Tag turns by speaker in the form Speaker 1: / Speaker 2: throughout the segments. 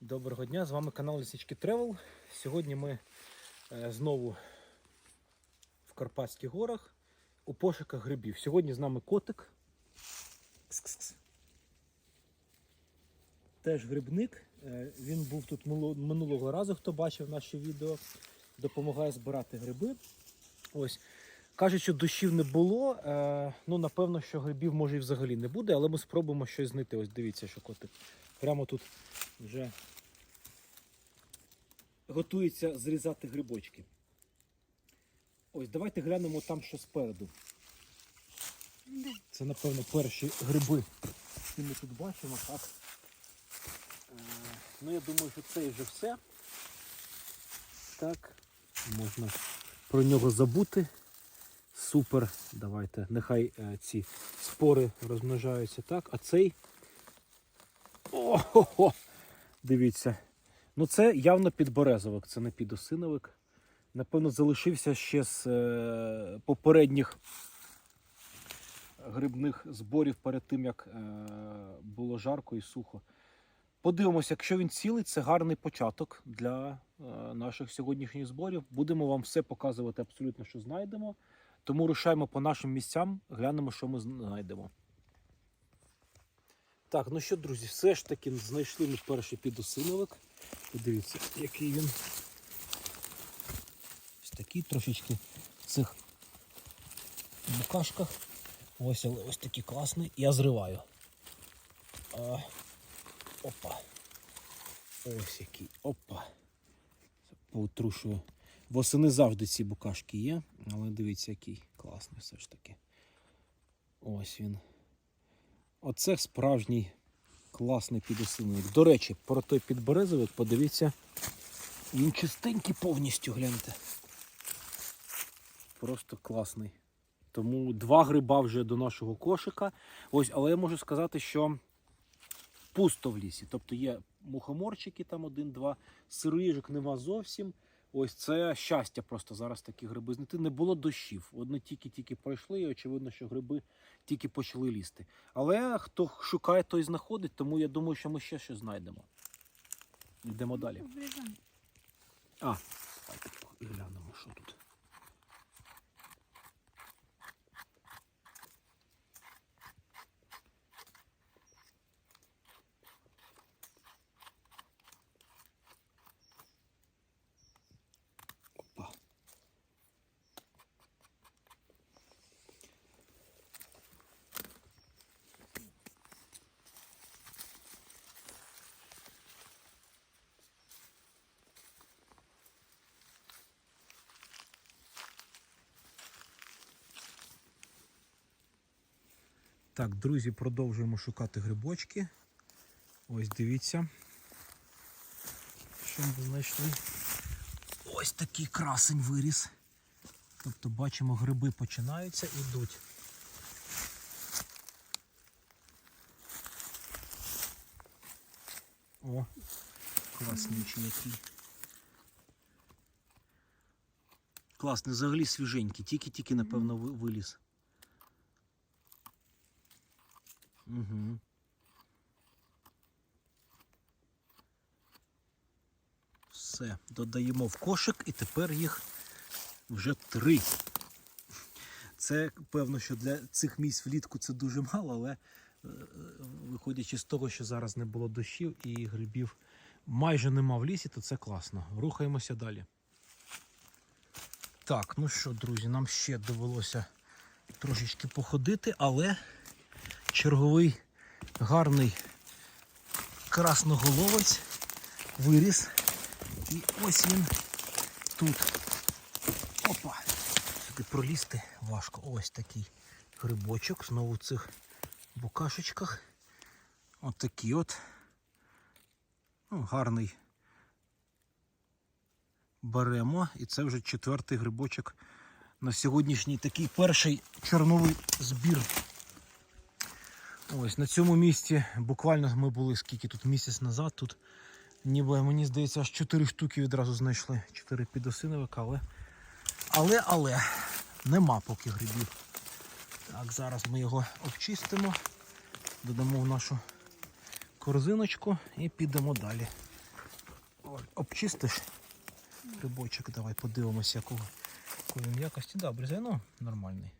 Speaker 1: Доброго дня, з вами канал Лісички Тревел. Сьогодні ми е, знову в Карпатських горах у пошуках грибів. Сьогодні з нами котик. Теж грибник. Е, Він був тут минулого разу, хто бачив наші відео. Допомагає збирати гриби. Ось. Кажуть, що дощів не було. Е, ну, напевно, що грибів може і взагалі не буде, але ми спробуємо щось знайти. Ось дивіться, що котик. Прямо тут вже готується зрізати грибочки. Ось, давайте глянемо там, що спереду. Це, напевно, перші гриби, які ми тут бачимо, так. Е, ну, я думаю, що це вже все. Так, можна про нього забути. Супер. Давайте. Нехай е, ці спори розмножаються так. А цей. О-хо-хо! Дивіться. Ну, це явно підберезовик, це не підосиновик. Напевно, залишився ще з е, попередніх грибних зборів перед тим, як е, було жарко і сухо. Подивимося, якщо він цілий, це гарний початок для е, наших сьогоднішніх зборів. Будемо вам все показувати абсолютно, що знайдемо. Тому рушаємо по нашим місцям, глянемо, що ми знайдемо. Так, ну що, друзі, все ж таки знайшли ми перший підосиновик. Подивіться, який він. Ось такий трошечки в цих букашках. Ось, але ось такий класний. Я зриваю. А, опа. Ось який. Опа. Поутрушую. Восени завжди ці букашки є, але дивіться, який класний все ж таки. Ось він. Оце справжній класний підосиновик. До речі, про той підберезовик, подивіться, він чистенький повністю, гляньте. Просто класний. Тому два гриба вже до нашого кошика. Ось, але я можу сказати, що пусто в лісі. Тобто є мухоморчики, там один-два, сирижок нема зовсім. Ось це щастя просто зараз такі гриби знайти. Не було дощів. Вони тільки-тільки пройшли, і очевидно, що гриби тільки почали лізти. Але хто шукає, той знаходить, тому я думаю, що ми ще щось знайдемо. Йдемо далі. А, давайте глянемо, що тут. Так, друзі, продовжуємо шукати грибочки. Ось дивіться. Що ми знайшли? Ось такий красень виріс. Тобто бачимо, гриби починаються і йдуть. О, класнючий який. Класний, взагалі свіженький, тільки-тільки, напевно, виліз. Угу. Все, додаємо в кошик і тепер їх вже три. Це певно, що для цих місць влітку це дуже мало, але е, виходячи з того, що зараз не було дощів і грибів майже нема в лісі, то це класно. Рухаємося далі. Так, ну що, друзі, нам ще довелося трошечки походити, але черговий гарний красноголовець виріс. І ось він тут. Опа! Сюди пролізти важко. Ось такий грибочок. Знову в цих букашечках. От такий от. Ну, гарний. Беремо. І це вже четвертий грибочок на сьогоднішній такий перший чорновий збір. Ось на цьому місці буквально ми були скільки тут місяць назад. Тут ніби мені здається аж 4 штуки відразу знайшли. 4 підосиновика, але але, але нема поки грибів. Так, зараз ми його обчистимо, додамо в нашу корзиночку і підемо далі. Обчистиш грибочок, давай подивимося, якого якої якості. Да, брезину нормальний.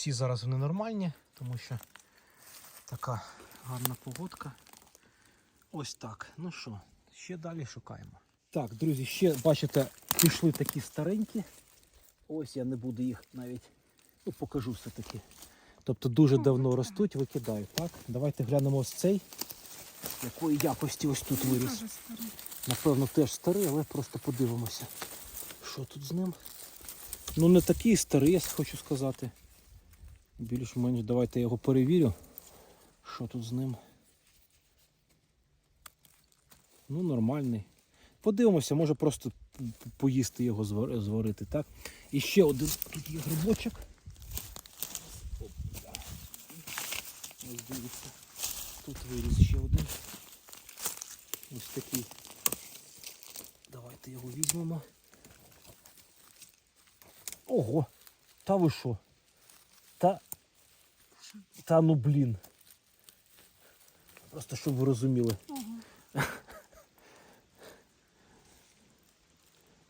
Speaker 1: Всі зараз вони нормальні, тому що така гарна погодка. Ось так. Ну що, ще далі шукаємо. Так, друзі, ще бачите, пішли такі старенькі. Ось я не буду їх навіть ну, покажу все-таки. Тобто дуже давно ростуть, викидають. Так, давайте глянемо ось цей. Якої якості ось тут виріс. Напевно, теж старий, але просто подивимося. Що тут з ним? Ну не такий старий, я хочу сказати. Більш-менш давайте я його перевірю. Що тут з ним? Ну, нормальний. Подивимося, може просто поїсти його зварити, так? І ще один тут є грибочок. Ось дивіться. Тут виріс ще один. Ось такий. Давайте його візьмемо. Ого! Та ви що? Та. Та ну блін. Просто щоб ви розуміли.
Speaker 2: Ого.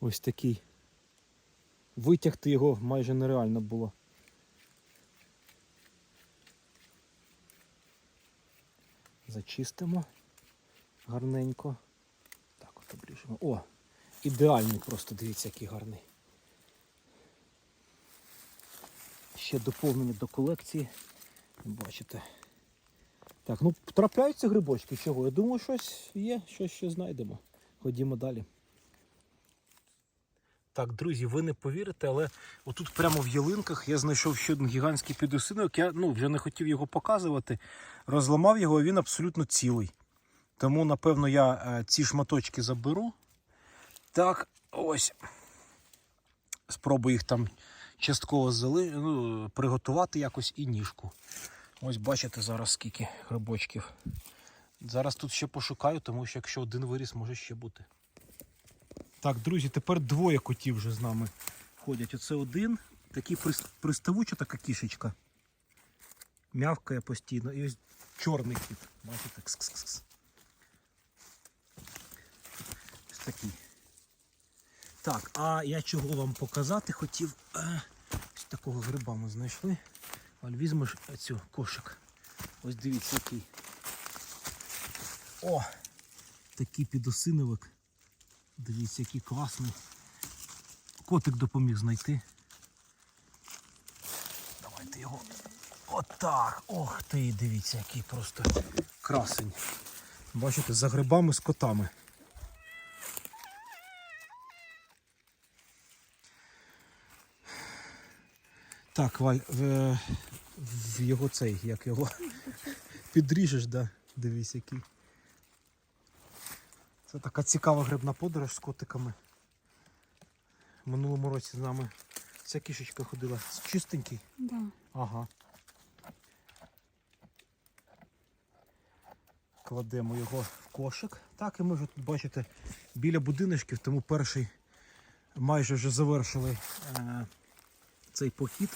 Speaker 1: Ось такий. Витягти його майже нереально було. Зачистимо гарненько. Так, от обріжемо. О! Ідеальний просто, дивіться, який гарний. Ще доповнення до колекції. Бачите. Так, ну трапляються грибочки чого? Я думаю, щось є, щось ще знайдемо. Ходімо далі. Так, друзі, ви не повірите, але отут прямо в ялинках я знайшов ще один гігантський підосинок. Я ну, вже не хотів його показувати. Розламав його, а він абсолютно цілий. Тому, напевно, я е, ці шматочки заберу. Так, ось. Спробую їх там частково зали... ну, приготувати якось і ніжку. Ось бачите зараз скільки грибочків. Зараз тут ще пошукаю, тому що якщо один виріс, може ще бути. Так, друзі, тепер двоє котів вже з нами ходять. Оце один, такий приставуча така кішечка. Мявкає постійно. І ось чорний кіт. Бачите? Кс-кс-кс. Ось такий. Так, а я чого вам показати хотів. Е, Ось такого гриба ми знайшли. Аль, візьмеш цю кошик. Ось дивіться який. О! Такий підосиновик. Дивіться, який класний. Котик допоміг знайти. Давайте його. Отак. Ох ти, дивіться, який просто красень. Бачите, за грибами з котами. Так, Валь, в, в його цей, як його підріжеш, да? Дивись який. Це така цікава грибна подорож з котиками. Минулому році з нами ця кішечка ходила. Чистенький.
Speaker 2: Да.
Speaker 1: Ага. Кладемо його в кошик. Так, і ми вже тут бачите біля будиночків, тому перший майже вже завершили е, цей похід.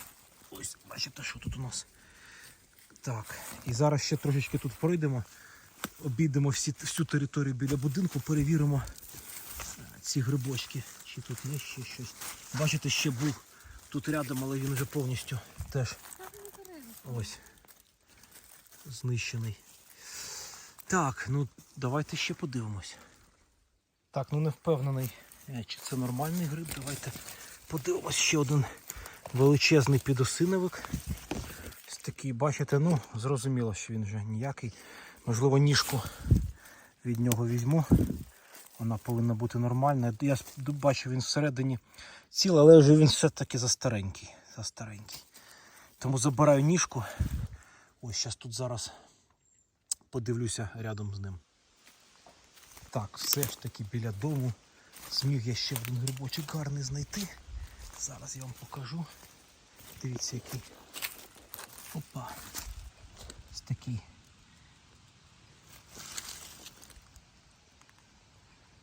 Speaker 1: Ось, бачите, що тут у нас. Так, і зараз ще трошечки тут пройдемо, обійдемо всі, всю територію біля будинку, перевіримо е, ці грибочки. Чи тут є ще щось. Бачите, ще був тут рядом, але він вже повністю теж ось знищений. Так, ну давайте ще подивимось. Так, ну не впевнений, е, чи це нормальний гриб. Давайте подивимось ще один величезний підосиновик. Ось такий, бачите, ну, зрозуміло, що він вже ніякий. Можливо, ніжку від нього візьму. Вона повинна бути нормальна. Я бачу, він всередині цілий, але вже він все-таки застаренький. застаренький. Тому забираю ніжку. Ось зараз тут зараз подивлюся рядом з ним. Так, все ж таки біля дому. Зміг я ще один грибочок гарний знайти. Зараз я вам покажу. Дивіться який. Опа. Ось такий.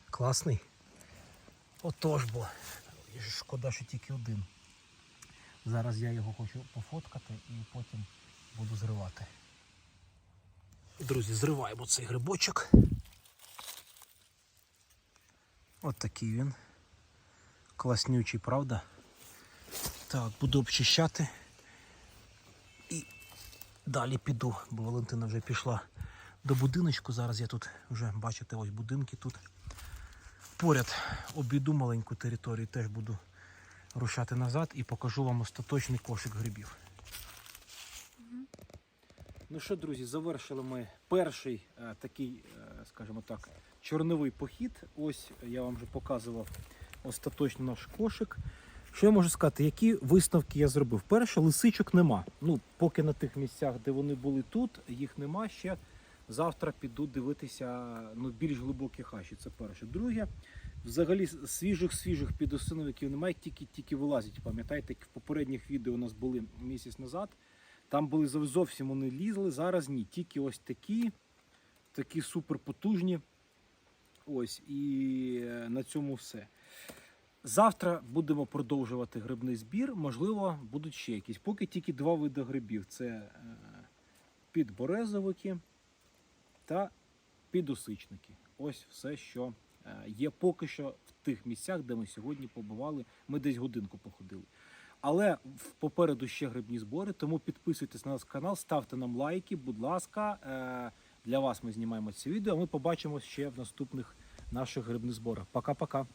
Speaker 1: Класний. Отож бо. Шкода, що тільки один. Зараз я його хочу пофоткати і потім буду зривати. Друзі, зриваємо цей грибочок. От такий він. Класнючий, правда? Так, буду обчищати. І далі піду, бо Валентина вже пішла до будиночку. Зараз я тут вже бачите, ось будинки тут. Поряд обійду маленьку територію, теж буду рушати назад і покажу вам остаточний кошик грибів. Ну що, друзі, завершили ми перший е, такий, е, скажімо так, чорновий похід. Ось я вам вже показував остаточно наш кошик. Що я можу сказати, які висновки я зробив? Перше, лисичок нема. Ну, поки на тих місцях, де вони були тут, їх нема ще. Завтра піду дивитися ну, більш глибокі хащі. Це перше. Друге, взагалі свіжих свіжих підосиновиків немає, тільки тільки вилазять. Пам'ятаєте, в попередніх відео у нас були місяць назад. Там були зовсім вони лізли, зараз ні. Тільки ось такі, такі суперпотужні. Ось, і е, на цьому все. Завтра будемо продовжувати грибний збір. Можливо, будуть ще якісь. Поки тільки два види грибів: це е, підберезовики та підосичники. Ось все, що е, є поки що в тих місцях, де ми сьогодні побували. Ми десь годинку походили. Але попереду ще грибні збори, тому підписуйтесь на наш канал, ставте нам лайки, будь ласка. Е, Для вас ми знімаємо ці відео. Ми побачимося ще в наступних наших грибних зборах. Пока-пока.